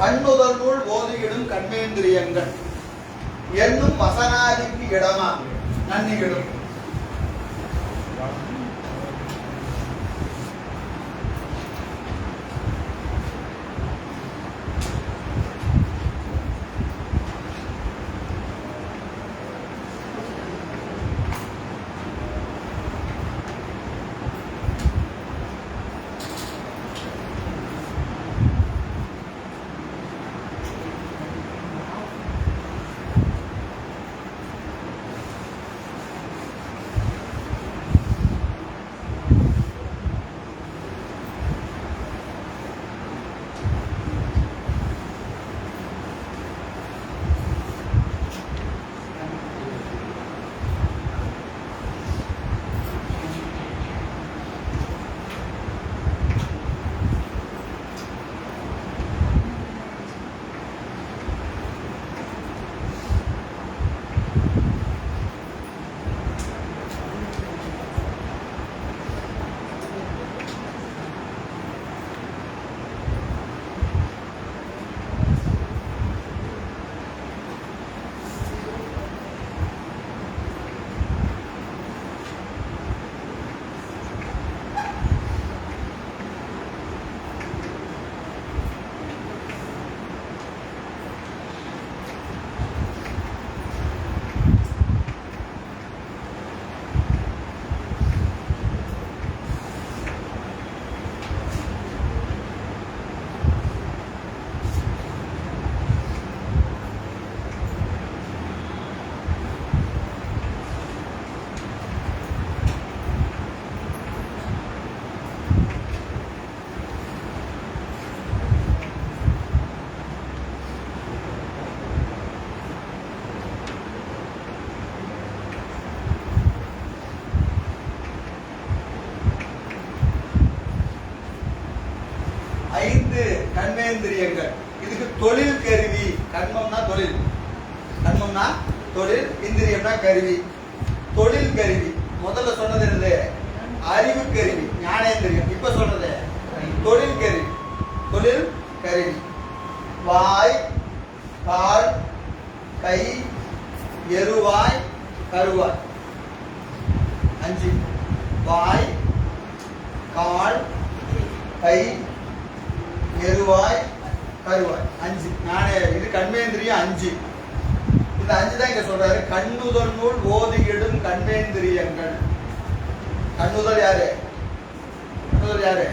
கண்ணுதல் நூல் ஓதியிடும் கண்மேந்திரியங்கள். என்னும் வசனாதிக்கு இடமா நன்னியிடும் கர்மேந்திரியங்கள் இதுக்கு தொழில் கருவி. கர்மம்னா தொழில். கர்மம்னா தொழில் இந்திரியம்னா கருவி. தொழில் கருவி. முதல்ல சொன்னது என்னது? அறிவு கருவி. ஞானேந்திரியம். இப்ப சொல்றது தொழில் கருவி. தொழில் கருவி. வாய் கால் கை எருவாய் கருவாய். அஞ்சு. வாய் கால் கை கருவாய் கருவாய். அஞ்சு. நானே இது கண்மேந்திரியம் அஞ்சு. இந்த அஞ்சு தான் இங்க சொல்றாரு. கண்ணுதல் நூல் ஓதியிடும் கண்மேந்திரியங்கள். கண்ணுதல் யாரு? கண்ணுதல் யாரு?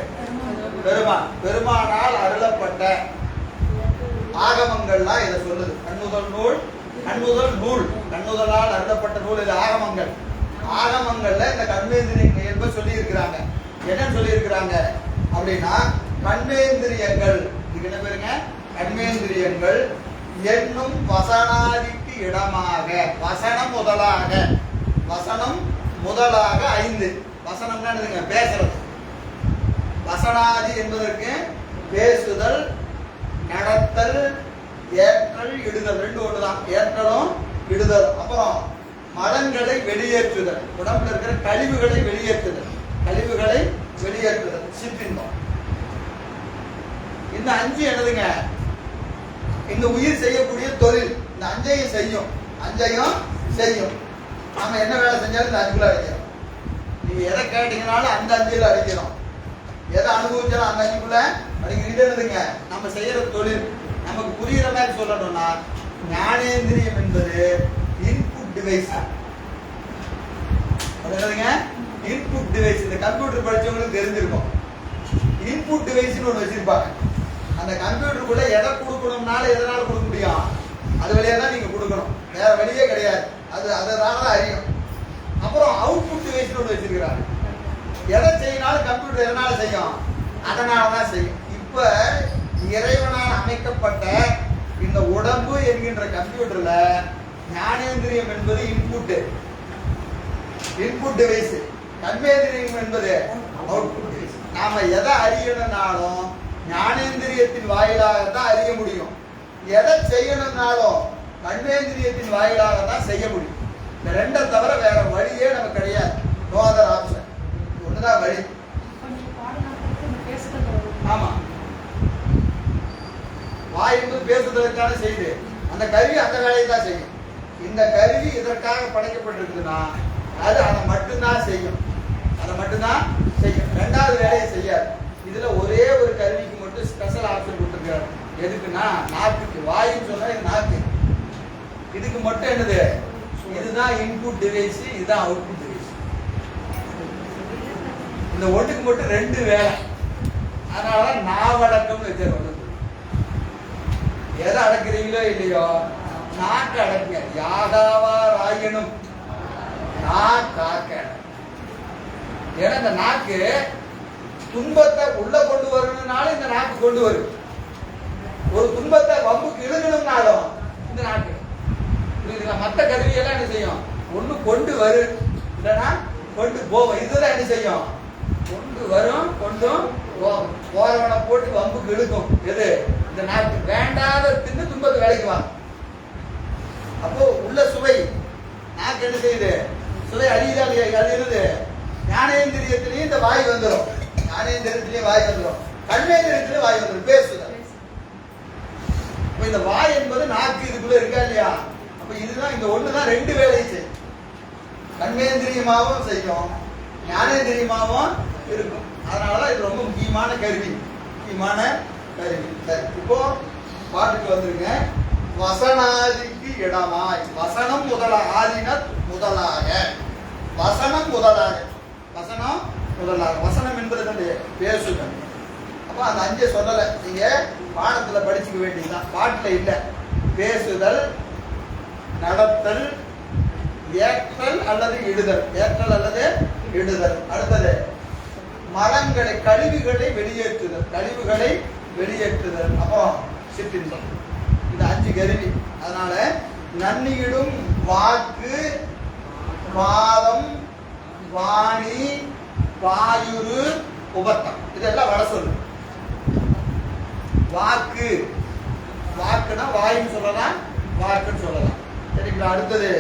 பெருமான். பெருமானால் அருளப்பட்ட ஆகமங்கள்லாம் இதை சொல்லுது. கண்ணுதல் நூல் கண்ணுதல் நூல். கண்ணுதலால் அருளப்பட்ட நூல் இது ஆகமங்கள். ஆகமங்கள்ல இந்த கண்மேந்திரியங்கள் என்பது சொல்லி இருக்கிறாங்க என்னன்னு சொல்லி இருக்கிறாங்க அப்படின்னா கண்மேந்திரியங்கள் இதுக்கு என்ன பேருங்க? கண்மேந்திரியங்கள் என்னும் வசனாதிக்கு இடமாக. வசனம் முதலாக. வசனம் முதலாக ஐந்து. வசனம்னா என்னதுங்க? பேசுறது. வசனாதி என்பதற்கு பேசுதல் நடத்தல் ஏற்றல் இடுதல். ரெண்டு தான் ஏற்றலும் இடுதல் அப்புறம் மலங்களை வெளியேற்றுதல். உடம்புல இருக்கிற கழிவுகளை வெளியேற்றுதல். கழிவுகளை வெளியேற்றுதல். சிற்றின்பம். இந்த அஞ்சு என்னதுங்க? இந்த உயிர் செய்யக்கூடிய தொழில். இந்த அஞ்சையும் செய்யும். அஞ்சையும் செய்யும். நாம என்ன வேலை செஞ்சாலும் இந்த அஞ்சுக்குள்ள அடிக்கிறோம் நீங்க எதை கேட்டீங்கனாலும் அந்த அஞ்சுல அடிக்கிறோம் எதை அனுபவிச்சாலும் அந்த அஞ்சுக்குள்ள அடிக்கிறது எழுதுங்க நம்ம செய்யற தொழில். நமக்கு புரியுற மாதிரி சொல்லணும்னா ஞானேந்திரியம் என்பது இன்புட் டிவைஸ் என்னதுங்க? இன்புட் டிவைஸ் இந்த கம்ப்யூட்டர் படிச்சவங்களுக்கு தெரிஞ்சிருக்கும். இன்புட் டிவைஸ்னு ஒன்று வச்சிருப்பாங்க. அந்த கம்ப்யூட்டருக்குள்ள எதை கொடுக்கணும்னால எதனால கொடுக்க முடியும்? அது வழியா தான் நீங்க கொடுக்கணும். வேற வழியே கிடையாது. அது அதனால தான் அறியும். அப்புறம் அவுட்புட் டிவைஸ்னு ஒன்று வச்சிருக்கிறாங்க எதை செய்யினாலும் கம்ப்யூட்டர் எதனால செய்யும்? அதனால தான் செய்யும். இப்போ இறைவனால் அமைக்கப்பட்ட இந்த உடம்பு என்கின்ற கம்ப்யூட்டர்ல ஞானேந்திரியம் என்பது இன்புட் இன்புட் டிவைஸ் கண்மேந்திரியம் என்பது அவுட்புட் டிவைஸ் நாம எதை அறியணும்னாலும் ஞானேந்திரியத்தின் வாயிலாக தான் அறிய முடியும். எதை செய்யணும்னாலும் கண்மேந்திரியத்தின் வாயிலாக தான் செய்ய முடியும். இந்த ரெண்டை தவிர வேற வழியே நமக்கு கிடையாது. நோ அதர் ஆப்ஷன் ஒண்ணுதான் வழி. ஆமா. வாய் என்பது பேசுவதற்கான செய்து. அந்த கருவி அந்த வேலையை தான் செய்யும். இந்த கருவி இதற்காக படைக்கப்பட்டிருக்குதுன்னா அது அதை மட்டும்தான் செய்யும். அதை மட்டும்தான் செய்யும். ரெண்டாவது வேலையை செய்யாது இதுல ஒரே ஒரு கருவிக்கு மட்டும் ஸ்பெஷல் ஆப்ஷன் கொடுத்துருக்காரு எதுக்குன்னா நாக்குக்கு வாயின்னு சொன்னா இது நாக்கு. இதுக்கு மட்டும் என்னது? இதுதான் இன்புட் டிவைஸ் இதுதான் அவுட்புட் டிவைஸ் இந்த ஒன்றுக்கு மட்டும் ரெண்டு வேலை. அதனால நாவடக்கம்னு வச்சிருக்கோம் எதை அடக்குறீங்களோ இல்லையோ நாக்கு அடக்குங்க. யாதாவா ராயனும் நாக்காக்க ஏன்னா இந்த நாக்கு துன்பத்தை உள்ள கொண்டு வரணும்னால இந்த நாக்கு கொண்டு வரும். ஒரு துன்பத்தை வம்புக்கு இழுக்கணும்னாலும் இந்த நாட்டு. புரியுதுங்களா மற்ற கருவியெல்லாம் என்ன செய்யும்? ஒண்ணு கொண்டு வரும் இல்லைன்னா கொண்டு போவோம் இதுதான் என்ன செய்யும்? கொண்டு வரும் கொண்டும் போகும் போறவனை போட்டு வம்புக்கு இழுக்கும். எது? இந்த நாட்டு. வேண்டாத தின்னு துன்பத்தை வேலைக்கு வாங்க அப்போ உள்ள சுவை. நாக்கு என்ன செய்யுது? சுவை அழியுதா இல்லையா? அது இருது ஞானேந்திரியத்திலையும் இந்த வாய் வந்துடும் ஞானேந்திரியத்திலையும் வாய் வந்துடும் கண்ணேந்திரியத்திலையும் வாய் வந்துடும் பேசுதல். அப்ப இந்த வாய் என்பது நாக்கு இதுக்குள்ள இருக்கா இல்லையா? அப்ப இதுதான் இந்த ஒண்ணுதான் ரெண்டு வேலையும் செய்யும். கண்மேந்திரியமாவும் செய்யும். ஞானேந்திரியமாவும் இருக்கும். அதனாலதான் இது ரொம்ப முக்கியமான கருவி. முக்கியமான கருவி. சரி இப்போ பாட்டுக்கு வந்துருங்க. வசனாதிக்கு இடமாய். வசனம் முதல ஆதின முதலாக. வசனம் முதலாக. வசனம் முதலாக. வசனம் என்பது என்னது? பேசுதல். அப்ப அந்த அஞ்சை சொல்லலை. நீங்க பாடத்துல படிச்சுக்க வேண்டியதுதான். பாட்டுல இல்ல. பேசுதல் நடத்தல் ஏற்றல் அல்லது இடுதல். ஏற்றல் அல்லது இடுதல். அடுத்தது மரங்களை கழிவுகளை வெளியேற்றுதல். கழிவுகளை வெளியேற்றுதல். அப்போ சிற்றின்பம். இது அஞ்சு கருவி. அதனால நன்னியிடும் வாக்கு வாதம் வாணி வாயுரு உபத்தம். இதெல்லாம் வட சொல்லு. வாக்கு. வாக்குனா வாயுன்னு சொல்லலாம் வாக்குன்னு சொல்லலாம். சரிங்களா? அடுத்தது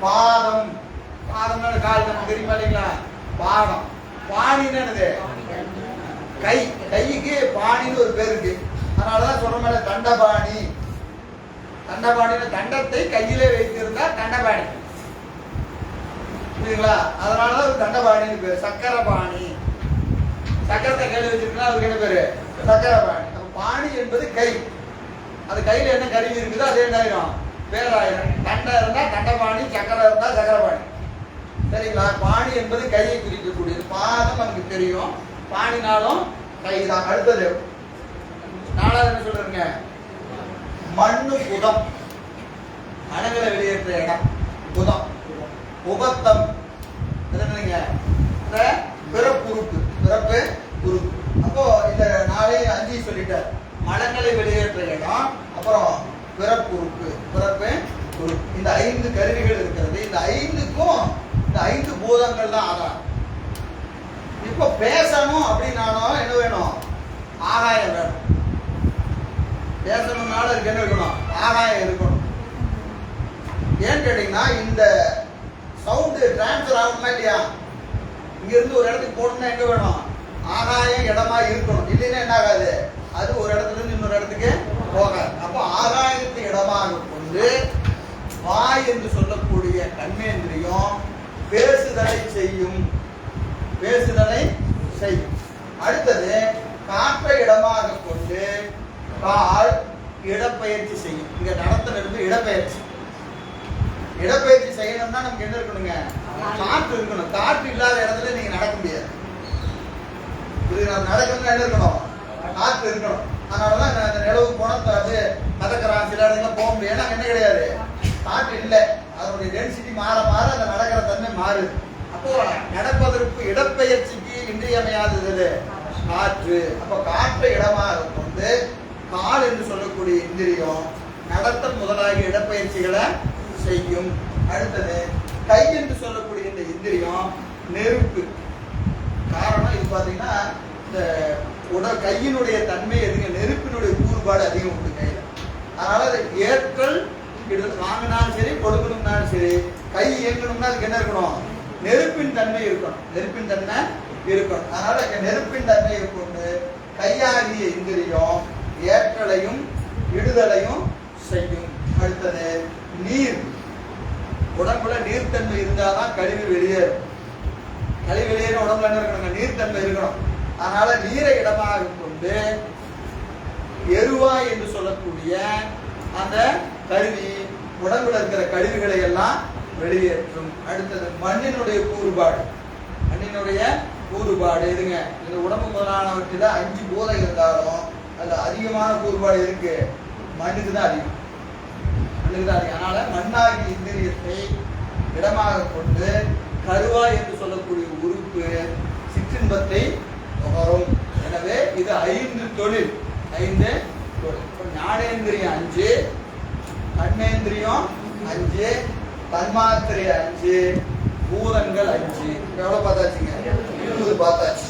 பாதம். பாதம்னா கால் நமக்கு தெரியுமா இல்லைங்களா? பாதம். பாணின்னு என்னது? கை. கைக்கு பாணின்னு ஒரு பேர் இருக்கு. அதனாலதான் சொல்ற மேல தண்டபாணி. தண்டபாணின்னு தண்டத்தை கையிலே வைத்திருந்தா தண்டபாணி. புரியுதுங்களா? அதனாலதான் ஒரு தண்டபாணின்னு பேர். சக்கரபாணி. சக்கரத்தை கையில் வச்சிருக்கா அதுக்கு என்ன பேரு? சக்கரபாணி. பாணி என்பது கை. அது கையில் என்ன கருவி இருக்குதோ அது என்ன பேராயிரம். தண்டை இருந்தால் தண்டபாணி சக்கரம் இருந்தால் சக்கரபாணி. சரிங்களா? பாணி என்பது கையை குறிக்கக்கூடியது. பாதம் நமக்கு தெரியும். பாணினாலும் கை தான். அடுத்தது நாலாவது என்ன சொல்றீங்க மண்ணு புதம். அணுகளை வெளியேற்ற இடம். புதம். உபத்தம். என்னங்க? பிறப்புறுப்பு. பிறப்பு உறுப்பு. அப்போ இந்த நாளையும் அஞ்சு சொல்லிட்டார். மலங்களை வெளியேற்ற இடம் அப்புறம் பிறப்புறுப்பு பிறப்பு உறுப்பு. இந்த ஐந்து கருவிகள் இருக்கிறது. இந்த ஐந்துக்கும் இந்த ஐந்து பூதங்கள் தான் ஆதாரம். இப்போ பேசணும் அப்படின்னாலும் என்ன வேணும்? ஆகாயம் வேணும். பேசணும்னாலும் இருக்கு என்ன இருக்கணும்? ஆகாயம் இருக்கணும். ஏன்னு கேட்டீங்கன்னா இந்த சவுண்டு டிரான்ஸ்ஃபர் ஆகணுமா இல்லையா? இங்க இருந்து ஒரு இடத்துக்கு போகணும்னா எங்க வேணும்? ஆகாய இடமா இருக்கணும். இல்லைன்னா என்ன ஆகாது அது ஒரு இடத்துல இருந்து இன்னொரு இடத்துக்கு போகாது. அப்போ ஆகாயத்து இடமாக கொண்டு வாய் என்று சொல்லக்கூடிய கண்மேந்திரியம் பேசுதலை செய்யும். பேசுதலை செய்யும். அடுத்தது காற்றை இடமாக கொண்டு கால் இடப்பெயர்ச்சி செய்யும். இங்க நடத்திலிருந்து இடப்பெயர்ச்சி. இடப்பெயர்ச்சி செய்யணும்னா நமக்கு என்ன இருக்கணுங்க? காற்று இருக்கணும். காற்று இல்லாத இடத்துல நீங்க நடக்க முடியாது. இது நடக்கணும்னா என்ன இருக்கணும் காற்று இருக்கணும். அதனாலதான் நான் இந்த நிலவு போன அது மிதக்கிறான் சில இடத்துல போக முடியும் ஏன்னா என்ன கிடையாது? காற்று இல்லை. அதனுடைய டென்சிட்டி மாற மாற அந்த நடக்கிற தன்மை மாறுது. அப்போ நடப்பதற்கு இடப்பெயர்ச்சிக்கு இன்றியமையாதது காற்று. அப்போ காற்றை இடமாக கொண்டு கால் என்று சொல்லக்கூடிய இந்திரியம் நடத்தல் முதலாகிய இடப்பெயர்ச்சிகளை செய்யும். அடுத்தது கை என்று சொல்லக்கூடிய இந்த இந்திரியம் நெருப்பு. காரணம் பார்த்தீங்கன்னா இந்த உடல் கையினுடைய தன்மை எதுங்க நெருப்பினுடைய கூறுபாடு அதிகம் உண்டு கையில். அதனால அதை ஏற்றல் இது வாங்கினாலும் சரி கொடுக்கணும்னாலும் சரி கை இயங்கணும்னா அதுக்கு என்ன இருக்கணும்? நெருப்பின் தன்மை இருக்கணும். நெருப்பின் தன்மை இருக்கணும். அதனால நெருப்பின் தன்மையை கொண்டு கையாகிய இந்திரியம் ஏற்றலையும் விடுதலையும் செய்யும். அடுத்தது நீர். உடம்புல நீர்த்தன்மை இருந்தாதான் கழிவு வெளியேறும். கழிவு வெளியேற உடம்புல என்ன இருக்கணுங்க? நீர்த்தன்மை இருக்கணும். அதனால நீரை இடமாக கொண்டு எருவா என்று சொல்லக்கூடிய அந்த கருவி உடம்புல இருக்கிற கழிவுகளை எல்லாம் வெளியேற்றும். அடுத்தது மண்ணினுடைய கூறுபாடு. மண்ணினுடைய கூறுபாடு எதுங்க? இந்த உடம்பு முதலானவற்றில் அஞ்சு போதை இருந்தாலும் அதுல அதிகமான கூறுபாடு இருக்கு. மண்ணுக்கு தான் அதிகம். மண்ணுக்கு தான் அதிகம். அதனால மண்ணாகி இந்திரியத்தை இடமாக கொண்டு கருவா என்று இன்பத்தை நுகரும் எனவே இது ஐந்து தொழில். ஐந்து தொழில். ஞானேந்திரியம் அஞ்சு கண்மேந்திரியம் அஞ்சு தன்மாத்திரை அஞ்சு பூதங்கள் அஞ்சு. எவ்வளோ பார்த்தாச்சுங்க? இருபது பார்த்தாச்சு.